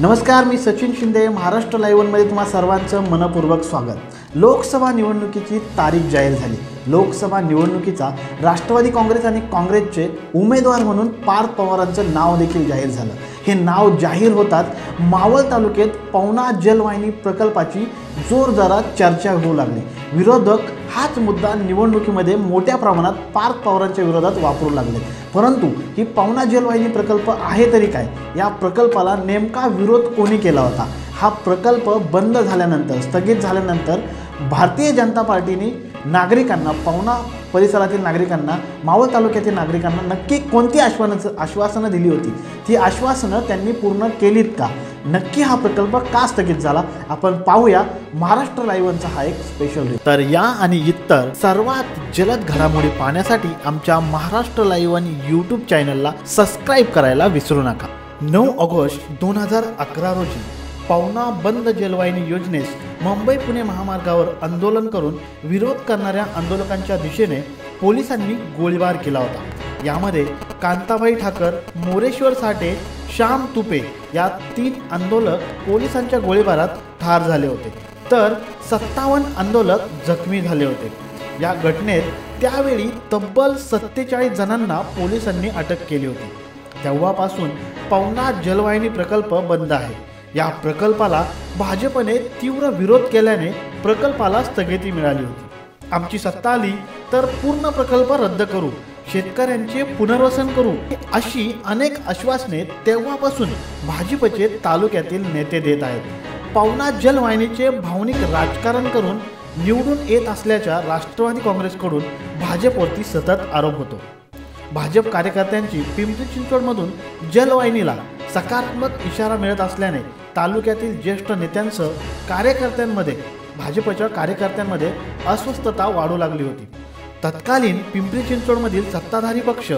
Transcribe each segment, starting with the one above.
नमस्कार मी सचिन शिंदे. महाराष्ट्र लाईव्हमध्ये तुम्हा सर्वांचं मनपूर्वक स्वागत. लोकसभा निवडणुकीची तारीख जाहीर झाली. लोकसभा निवडणुकीचा राष्ट्रवादी काँग्रेस आणि काँग्रेसचे उमेदवार म्हणून पार्थ पवारांचं नाव देखील जाहीर झालं. हे नाव जाहीर होतात मावळ तालुक्यात पवना जलवाहिनी प्रकल्पाची जोरदारात चर्चा होऊ लागली. विरोधक हाच मुद्दा निवडणुकीमध्ये मोठ्या प्रमाणात पार्थ पवारांच्या विरोधात वापरू लागले. परंतु ही पवना जलवाहिनी प्रकल्प आहे तरी काय? या प्रकल्पाला नेमका विरोध कोणी केला होता? हा प्रकल्प बंद झाल्यानंतर स्थगित झाल्यानंतर भारतीय जनता पार्टीने नागरिकांना पवना परिसरातील नागरिकांना मावळ तालुक्यातील नागरिकांना नक्की कोणती आश्वासनं आश्वासनं दिली होती? ती आश्वासनं त्यांनी पूर्ण केलीत का? नक्की हा प्रकल्प का स्थगित झाला? आपण पाहूया महाराष्ट्र लाईव्हचा हा एक स्पेशल तर या आणि इतर सर्वात जलद घडामोडी पाहण्यासाठी आमच्या महाराष्ट्र लाईव्ह आणि यूट्यूब चॅनलला सबस्क्राईब करायला विसरू नका. नऊ ऑगस्ट दोन हजार अकरा रोजी. पवना बंद जलवाहिनी योजनेस मुंबई पुणे महामार्गावर आंदोलन करून विरोध करणाऱ्या आंदोलकांच्या दिशेने पोलिसांनी गोळीबार केला होता. यामध्ये कांताबाई ठाकर मोरेश्वर साठे श्याम तुपे या तीन आंदोलक पोलिसांच्या गोळीबारात ठार झाले होते. तर सत्तावन्न आंदोलक जखमी झाले होते. या घटनेत त्यावेळी तब्बल सत्तेचाळीस जणांना पोलिसांनी अटक केली होती. तेव्हापासून पवना जलवाहिनी प्रकल्प बंद आहे. या प्रकल्पाला भाजपने तीव्र विरोध केल्याने प्रकल्पाला स्थगिती मिळाली होती. आमची सत्ता आली तर पूर्ण प्रकल्प रद्द करू शेतकऱ्यांचे पुनर्वसन करू अशी अनेक आश्वासने तेव्हापासून भाजपचे तालुक्यातील नेते देत आहेत. पवना जलवाहिनीचे भावनिक राजकारण करून निवडून येत असल्याच्या राष्ट्रवादी काँग्रेसकडून भाजपवरती सतत आरोप होतो. भाजप कार्यकर्त्यांची पिंपरी चिंचवडमधून जलवाहिनीला सकारात्मक इशारा मिळत असल्याने तालुक्यातील ज्येष्ठ नेत्यांसह कार्यकर्त्यांमध्ये भाजपच्या कार्यकर्त्यांमध्ये अस्वस्थता वाढू लागली होती. तत्कालीन पिंपरी चिंचवडमधील सत्ताधारी पक्ष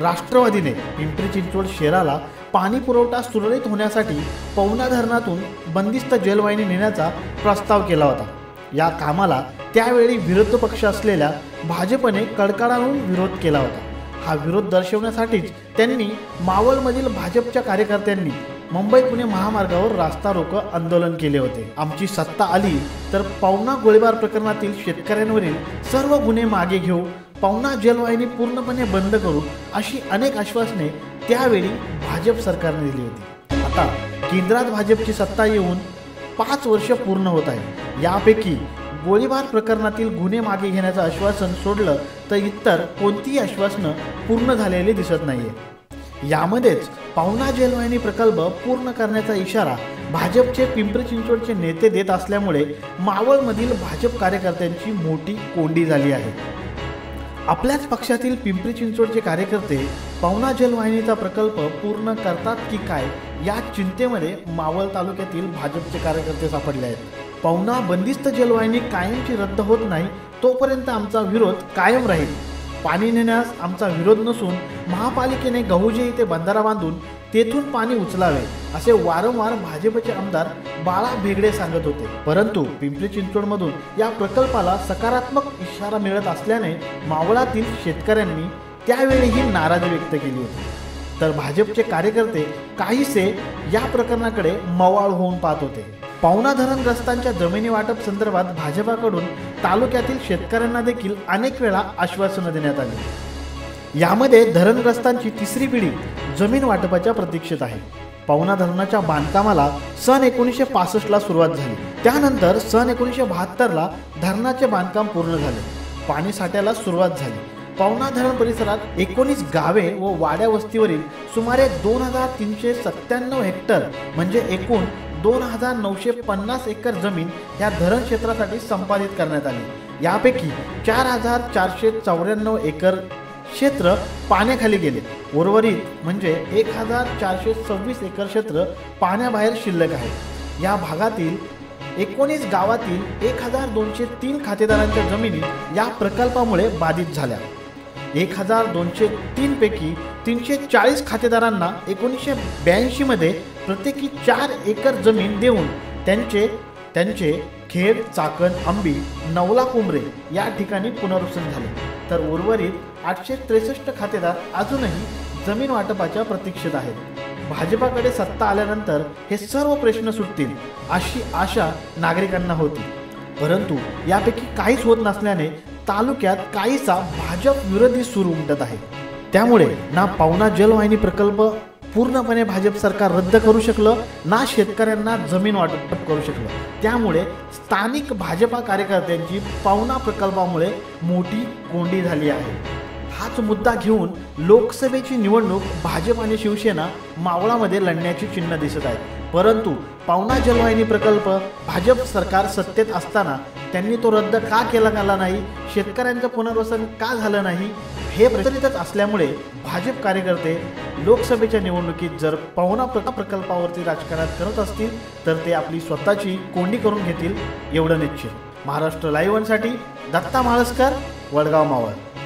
राष्ट्रवादीने पिंपरी चिंचवड शहराला पाणी पुरवठा सुरळीत होण्यासाठी पवना धरणातून बंदिस्त जलवाहिनी नेण्याचा प्रस्ताव केला होता. या कामाला त्यावेळी विरोध पक्ष असलेल्या भाजपने कडकडाहून विरोध केला होता. हा विरोध दर्शवण्यासाठीच त्यांनी मावळमधील भाजपच्या कार्यकर्त्यांनी मुंबई पुणे महामार्गावर रास्ता रोको आंदोलन केले होते. आमची सत्ता आली तर पवना गोळीबार प्रकरणातील शेतकऱ्यांवरील सर्व गुन्हे मागे घेऊ पवना जलवाहिनी पूर्णपणे बंद करू अशी अनेक आश्वासने त्यावेळी भाजप सरकारने दिली होती. आता केंद्रात भाजपची सत्ता येऊन पाच वर्ष पूर्ण होत आहे. यापैकी गोळीबार प्रकरणातील गुन्हे मागे घेण्याचं आश्वासन सोडलं तर इतर कोणतीही आश्वासनं पूर्ण झालेली दिसत नाहीये. यामध्येच पावना जलवाहिनी प्रकल्प पूर्ण करण्याचा इशारा भाजपचे पिंपरी चिंचवडचे नेते देत असल्यामुळे मावळमधील भाजप कार्यकर्त्यांची मोठी कोंडी झाली आहे. आपल्याच पक्षातील पिंपरी चिंचवडचे कार्यकर्ते पावना जलवाहिनीचा प्रकल्प पूर्ण करतात की काय या चिंतेमध्ये मावळ तालुक्यातील भाजपचे कार्यकर्ते सापडले आहेत. पवना बंदिस्त जलवाहिनी कायमची रद्द होत नाही तोपर्यंत आमचा विरोध कायम राहील. पाणी नेण्यास आमचा विरोध नसून महापालिकेने गहुजे इथे बंधारा बांधून तेथून पाणी उचलावे असे वारंवार भाजपचे आमदार बाळा भेगडे सांगत होते. परंतु पिंपरी चिंचवडमधून या प्रकल्पाला सकारात्मक इशारा मिळत असल्याने मावळातील शेतकऱ्यांनी त्यावेळीही नाराजी व्यक्त केली होती. तर भाजपचे कार्यकर्ते काहीसे या प्रकरणाकडे मवाळ होऊन पाहत होते. पावना धरणग्रस्तांच्या जमिनी वाटप संदर्भात भाजपाकडून तालुक्यातील शेतकऱ्यांना देखील अनेक वेळा आश्वासनं देण्यात आली. यामध्ये धरणग्रस्तांची तिसरी पिढी जमीन वाटपाच्या प्रतीक्षेत आहे. पावना धरणाच्या बांधकामाला सन एकोणीसशे पासष्टला सुरुवात झाली. त्यानंतर सन एकोणीसशे बहात्तरला धरणाचे बांधकाम पूर्ण झाले. पाणी साठ्याला सुरुवात झाली. पावना धरण परिसरात एकोणीस गावे व वाड्या वस्तीवरील सुमारे दोन हजार तीनशे सत्त्याण्णव हेक्टर म्हणजे एकूण दोन हजार नऊशे पन्नास एकर जमीन या धरण क्षेत्रासाठी संपादित करण्यात आली. यापैकी चार हजार चारशे चौऱ्याण्णव एकर क्षेत्र पाण्याखाली गेले. उर्वरित म्हणजे एक हजार चारशे सव्वीस एकर क्षेत्र पाण्याबाहेर शिल्लक आहे. या भागातील एकोणीस गावातील एक हजार दोनशे तीन खातेदारांच्या जमिनी या प्रकल्पामुळे बाधित झाल्या. एक हजार दोनशे तीनपैकी तीनशे चाळीस खातेदारांना एकोणीसशे ब्याऐंशीमध्ये प्रत्येकी चार एकर जमीन देऊन त्यांचे त्यांचे खेड चाकण आंबी नवला कुंबरे या ठिकाणी पुनर्वसन झाले. तर उर्वरित आठशे त्रेसष्ट खातेदार अजूनही जमीन वाटपाच्या प्रतीक्षेत आहेत. भाजपाकडे सत्ता आल्यानंतर हे सर्व प्रश्न सुटतील अशी आशा नागरिकांना होती. परंतु यापैकी काहीच होत नसल्याने तालुक्यात काहीसा भाजप विरोधी सूर उमटत आहे. त्यामुळे ना पावना जलवाहिनी प्रकल्प पूर्णपणे भाजप सरकार रद्द करू शकलं ना शेतकऱ्यांना जमीन वाटप करू शकलं. त्यामुळे स्थानिक भाजपा कार्यकर्त्यांची पावना प्रकल्पामुळे मोठी कोंडी झाली आहे. हाच मुद्दा घेऊन लोकसभेची निवडणूक भाजप आणि शिवसेना मावळामध्ये लढण्याची चिन्ह दिसत आहेत. परंतु पावना जलवाहिनी प्रकल्प भाजप सरकार सत्तेत असताना त्यांनी तो रद्द का केला गेला नाही? शेतकऱ्यांचं पुनर्वसन का झालं नाही? हे प्रचलितच असल्यामुळे भाजप कार्यकर्ते लोकसभेच्या निवडणुकीत जर पावना प्र प्रकल्पावरती राजकारण करत असतील तर ते आपली स्वतःची कोंडी करून घेतील एवढं निश्चित. महाराष्ट्र लाईव्हसाठी दत्ता माळसकर वडगाव मावळ.